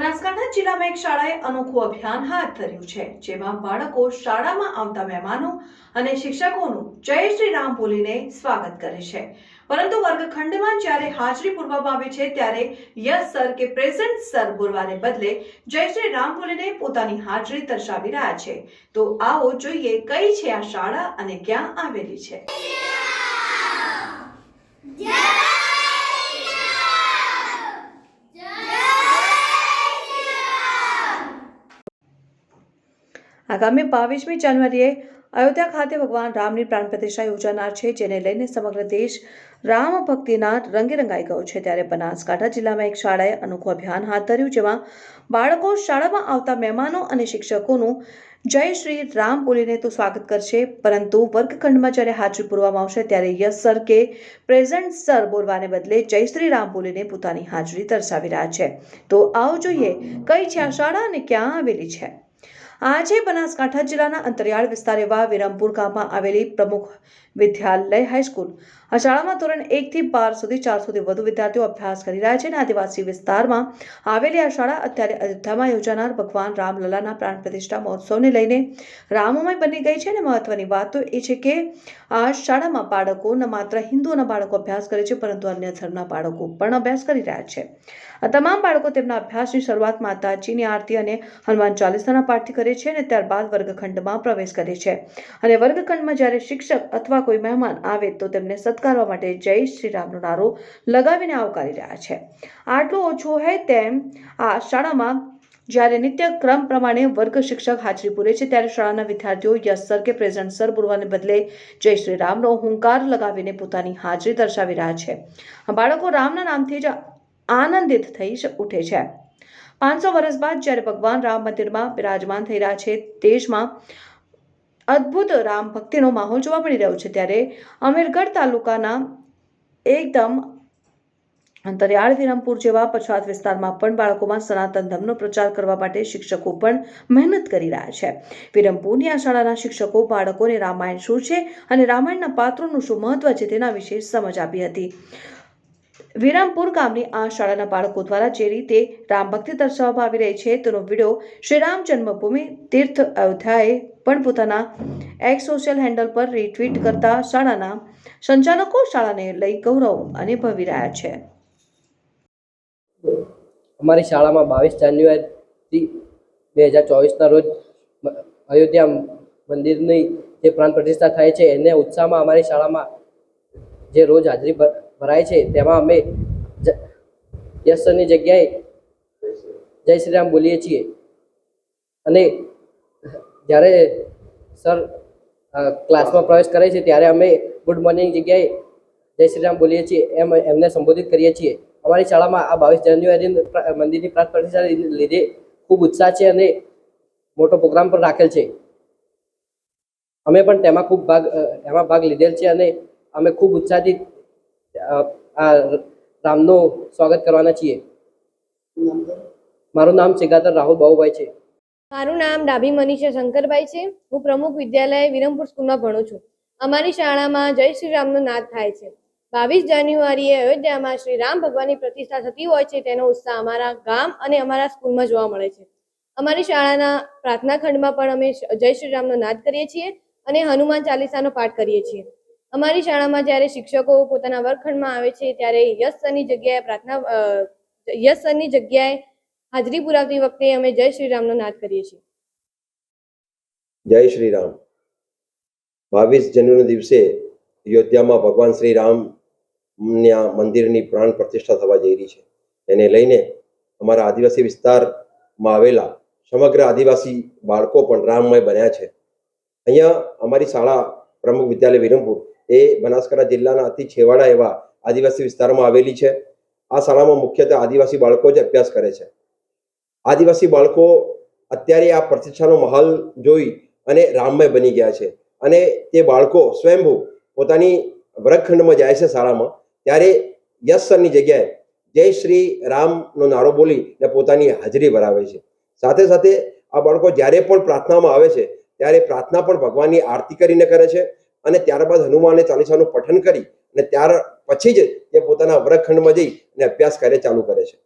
બનાસકાંઠા જિલ્લામાં એક શાળાએ અનોખું અભિયાન હાથ ધર્યું છે, જેમાં બાળકો શાળામાં આવતા મહેમાનો અને શિક્ષકોનું જય શ્રી રામ બોલીને સ્વાગત કરે છે. પરંતુ વર્ગખંડમાં જ્યારે હાજરી પૂરવામાં આવે છે, ત્યારે યસ સર કે પ્રેઝન્ટ સર બોલવાને બદલે જય શ્રી રામ બોલીને પોતાની હાજરી દર્શાવી રહ્યા છે. તો આવો જોઈએ કઈ છે આ શાળા અને ક્યાં આવેલી છે. આગામી બાવીસમી જાન્યુઆરીએ અયોધ્યા ખાતે ભગવાન રામની પ્રાણ પ્રતિષ્ઠા યોજાનાર છે, જેને લઈને સમગ્ર દેશ રામ ભક્તિના રંગે રંગાઈ ગયો છે. ત્યારે બનાસકાંઠા જિલ્લામાં એક શાળાએ અનોખું અભિયાન હાથ ધર્યું, જેમાં બાળકો શાળામાં આવતા મહેમાનો અને શિક્ષકોનું જય શ્રી રામ બોલીને તો સ્વાગત કરશે. પરંતુ વર્ગખંડમાં જ્યારે હાજરી પૂરવામાં આવશે, ત્યારે યસ સર કે પ્રેઝન્ટ સર બોલવાને બદલે જય શ્રી રામ બોલીને પોતાની હાજરી દર્શાવી રહ્યા છે. તો આવો જોઈએ કઈ છે આ શાળા અને ક્યાં આવેલી છે? આજે બનાસકાંઠા જિલ્લાના અંતરિયાળ વિસ્તાર એવા વિરમપુર ગામમાં આવેલી પ્રમુખ વિદ્યાલય હાઈસ્કૂલ આ શાળામાં ધોરણ એકથી બાર સુધી ચારસોથી વધુ વિદ્યાર્થીઓ અભ્યાસ કરી રહ્યા છે અને આદિવાસી વિસ્તારમાં આવેલી આ શાળા અત્યારે અયોધ્યામાં યોજાનાર ભગવાન રામલલાના પ્રાણ પ્રતિષ્ઠા મહોત્સવને લઈને રામમય બની ગઈ છે અને મહત્વની વાત તો એ છે કે આ શાળામાં બાળકો ન માત્ર હિન્દુઓના બાળકો અભ્યાસ કરે છે, પરંતુ અન્ય ધર્મના બાળકો પણ અભ્યાસ કરી રહ્યા છે. આ તમામ બાળકો તેમના અભ્યાસની શરૂઆત માતાજીની આરતી અને હનુમાન ચાલીસાના પાઠથી કરે છે અને ત્યારબાદ વર્ગખંડમાં પ્રવેશ કરે છે. અને વર્ગખંડમાં જ્યારે શિક્ષક અથવા કોઈ મહેમાન આવે તો તેમને સત્કારવા માટે જય શ્રી રામનો નારો લગાવીને આવકારી રહ્યા છે. આટલું ઓછું હોય તેમ આ શાળામાં જ્યારે નિત્ય ક્રમ પ્રમાણે વર્ગ શિક્ષક હાજરી પૂરે છે ત્યારે શાળાના વિદ્યાર્થીઓ યસ સર કે પ્રેઝન્ટ સર બોલવાને બદલે જય શ્રી રામનો હુંકાર લગાવીને પોતાની હાજરી દર્શાવી રહ્યા છે. બાળકો રામના નામથી જ આનંદિત થઈ ઉઠે છે. પાંચસો વર્ષ બાદ જ્યારે ભગવાન રામ મંદિરમાં બિરાજમાન થઈ રહ્યા છે, દેશમાં અદ્ભુત રામ ભક્તિનો માહોલ જોવા મળી રહ્યો છે, ત્યારે અમીરગઢ તાલુકાના એકદમ અંતરિયાળ વિરમપુર જેવા પછાત વિસ્તારમાં પણ બાળકોમાં સનાતન ધર્મનો પ્રચાર કરવા માટે શિક્ષકો પણ મહેનત કરી રહ્યા છે. વિરમપુરની આ શાળાના શિક્ષકો, બાળકોને રામાયણ શું છે અને રામાયણના પાત્રોનું શું મહત્વ છે તેના વિશે સમજ આપી હતી. વિરામપુર ગામની આ શાળાના બાળકો દ્વારા જે રીતે રામ ભક્તિ દર્શાવવામાં આવી રહી છે, તેનો વીડિયો શ્રીરામ જન્મભૂમિ તીર્થ અયોધ્યાએ પણ પોતાના એક્સ સોશિયલ હેન્ડલ પર રીટ્વીટ કરતા શાળાના સંચાલકો શાળાને લઈ ગૌરવ અનુભવી રહ્યા છે. અમારી શાળામાં બાવીસ જાન્યુઆરી બે હજાર ચોવીસના રોજ અયોધ્યા મંદિરની જે પ્રાણ પ્રતિષ્ઠા થાય છે, એને ઉત્સાહમાં અમારી શાળામાં જે રોજ હાજરી ભરાય છે. તેમાં અમે જ- યશ સરની જગ્યાએ જય શ્રી રામ બોલીએ છીએ. અને જ્યારે સર ક્લાસમાં પ્રવેશ કરે છે, ત્યારે અમે ગુડ મોર્નિંગ જગ્યાએ જય શ્રી રામ બોલીએ છીએ એમ એમને સંબોધિત કરીએ છીએ. અમારી શાળામાં આ બાવીસ જાન્યુઆરી મંદિરની પ્રાણ પ્રતિષ્ઠા લીધે ખૂબ ઉત્સાહ છે અને મોટો પ્રોગ્રામ પણ રાખેલ છે. અમે પણ તેમાં ખૂબ ભાગ એમાં ભાગ લીધેલ છે અને અમે ખૂબ ઉત્સાહથી આ રામનું સ્વાગત કરવાના છીએ. મારું નામ સિગાતર રાહુલ બાહુભાઈ છે. મારું નામ ડાભી મનીષા શંકરભાઈ છે. હું પ્રમુખ વિદ્યાલય વિરમપુર સ્કૂલમાં ભણું છું. અમારી શાળામાં જય શ્રી રામનો નાદ થાય છે. બાવીસ જાન્યુઆરીએ અયોધ્યામાં શ્રી રામ ભગવાનની પ્રતિષ્ઠા થતી હોય છે, તેનો ઉત્સાહ અમારા ગામ અને અમારા સ્કૂલમાં જોવા મળે છે. અમારી શાળાના પ્રાર્થના ખંડમાં પણ અમે જય શ્રી રામનો નાદ કરીએ છીએ અને હનુમાન ચાલીસાનો પાઠ કરીએ છીએ. અમારી શાળામાં જ્યારે શિક્ષકો પોતાના વર્ગખંડમાં આવે છે, ત્યારે યશ સરની જગ્યાએ પ્રાર્થના યશ સરની જગ્યાએ હાજરી પુરાવતી વખતે અમે જય શ્રી રામનો નાદ કરીએ છીએ. જય શ્રી રામ બાવીસ જન્મના દિવસે અયોધ્યામાં ભગવાન શ્રી રામના મંદિરની પ્રાણ પ્રતિષ્ઠા થવા જઈ રહી છે. એને લઈને અમારા આદિવાસી વિસ્તારમાં આવેલા સમગ્ર આદિવાસી બાળકો પણ રામમય બન્યા છે. અહીંયા અમારી શાળા પ્રમુખ વિદ્યાલય વિરમપુર એ બનાસકાંઠા જિલ્લાના અતિ છેવાડા એવા આદિવાસી વિસ્તારમાં આવેલી છે. આ શાળામાં મુખ્યત્વે આદિવાસી બાળકો જ અભ્યાસ કરે છે. આદિવાસી બાળકો અત્યારે આ પ્રતિષ્ઠાનો માહોલ જોઈ અને રામમય બની ગયા છે અને તે બાળકો સ્વયંભૂ પોતાની વર્ગખંડમાં જાય છે શાળામાં. ત્યારે યશ સરની જગ્યાએ જય શ્રી રામનો નારો બોલી ને પોતાની હાજરી ભરાવે છે. સાથે સાથે આ બાળકો જ્યારે પણ પ્રાર્થનામાં આવે છે, ત્યારે પ્રાર્થના પણ ભગવાનની આરતી કરીને કરે છે. અને ત્યારબાદ હનુમાને ચાલીસાનું પઠન કરી અને ત્યાર પછી જ તે પોતાના વર્ગખંડમાં જઈ અને અભ્યાસ કાર્ય ચાલુ કરે છે.